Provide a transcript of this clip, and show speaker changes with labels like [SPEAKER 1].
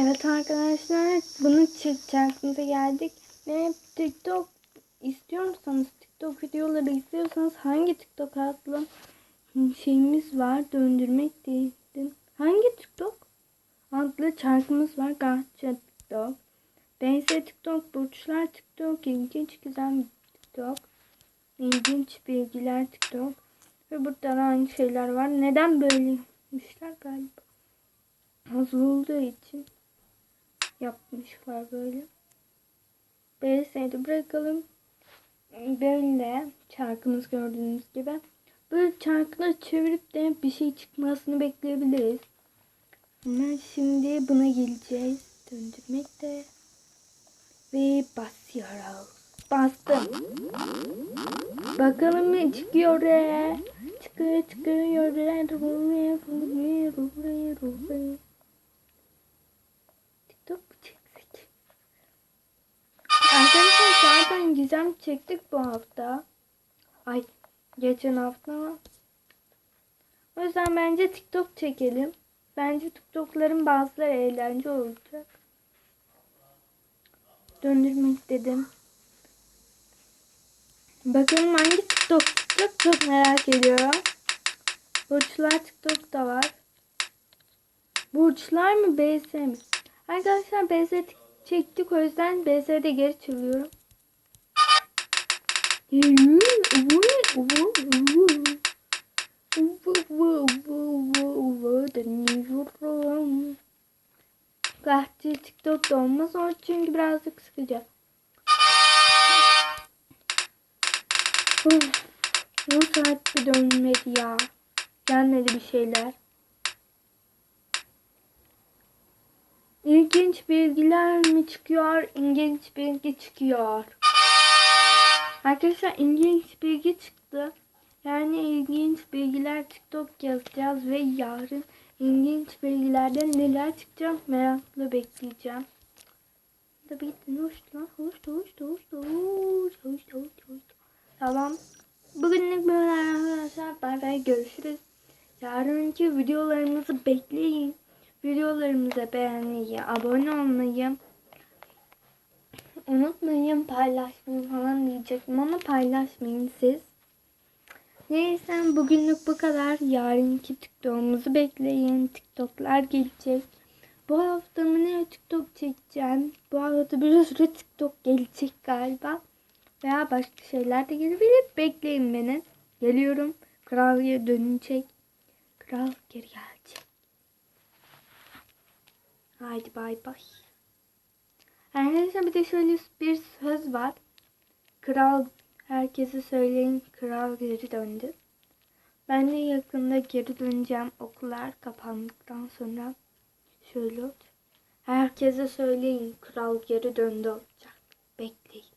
[SPEAKER 1] Evet arkadaşlar bunu çekeceğimize geldik. Ve TikTok istiyor musanız TikTok videoları istiyorsanız hangi TikTok adlı şeyimiz var döndürmek değildi. Hangi TikTok adlı şarkımız var Gahçe TikTok. BS TikTok, Burçlar TikTok, ilginç güzel TikTok, ilginç bilgiler TikTok. Ve burada da aynı şeyler var. Neden böyleymişler galiba? Az olduğu için yapmışlar böyle. BS'de bırakalım. Böyle şarkımız gördüğünüz gibi. Böyle şarkıları çevirip de bir şey çıkmasını bekleyebiliriz. Ama şimdi buna geleceğiz. Döndürmekte. Ve basıyoruz. Bastım. Bakalım ne çıkıyor. Çıkıyor çıkıyor Gizem çektik bu hafta. Ay geçen hafta. O yüzden bence TikTok çekelim. Bence TikTok'ların bazıları eğlence olacak. Döndürmek dedim. Bakalım hangi TikTok çıkacak çok merak ediyorum. Burçlar TikTok'ta var. Burçlar mı BS mi? Arkadaşlar BS çektik o yüzden BS'de geri çalıyorum. Gahçe TikTok'ta olmaz o çünkü birazcık sıkıcı. Uf, bu saat bir dönmedi ya. Gelmedi bir şeyler. İlginç bilgiler mi çıkıyor? İlginç bilgi çıkıyor. Arkadaşlar ilginç bilgi çıktı. Yani ilginç bilgiler TikTok yazacağız ve yarın ilginç bilgilerden neler çıkacak merakla bekleyeceğim. Tabii hoş lan hoş hoş hoş hoş. Tamam. Bugünlük böyle arkadaşlar. Bay bay görüşürüz. Yarınki videolarımızı bekleyin. Videolarımıza beğenmeyi, abone olmayı unutmayın. Paylaşmayı falan diyecektim ama paylaşmayın siz. Neyse bugünlük bu kadar. Yarınki TikTok'umuzu bekleyin. TikTok'lar gelecek. Bu hafta mı ne TikTok çekeceğim? Bu hafta bir sürü TikTok gelecek galiba. Veya başka şeyler de gelebilir. Bekleyin beni. Geliyorum. Kral geri dönecek. Kral geri gelecek. Haydi bay bay. Bir de şöyle bir söz var. Kral herkese söyleyin kral geri döndü. Ben de yakında geri döneceğim okullar kapandıktan sonra. Şöyle olacak. Herkese söyleyin kral geri döndü olacak. Bekleyin.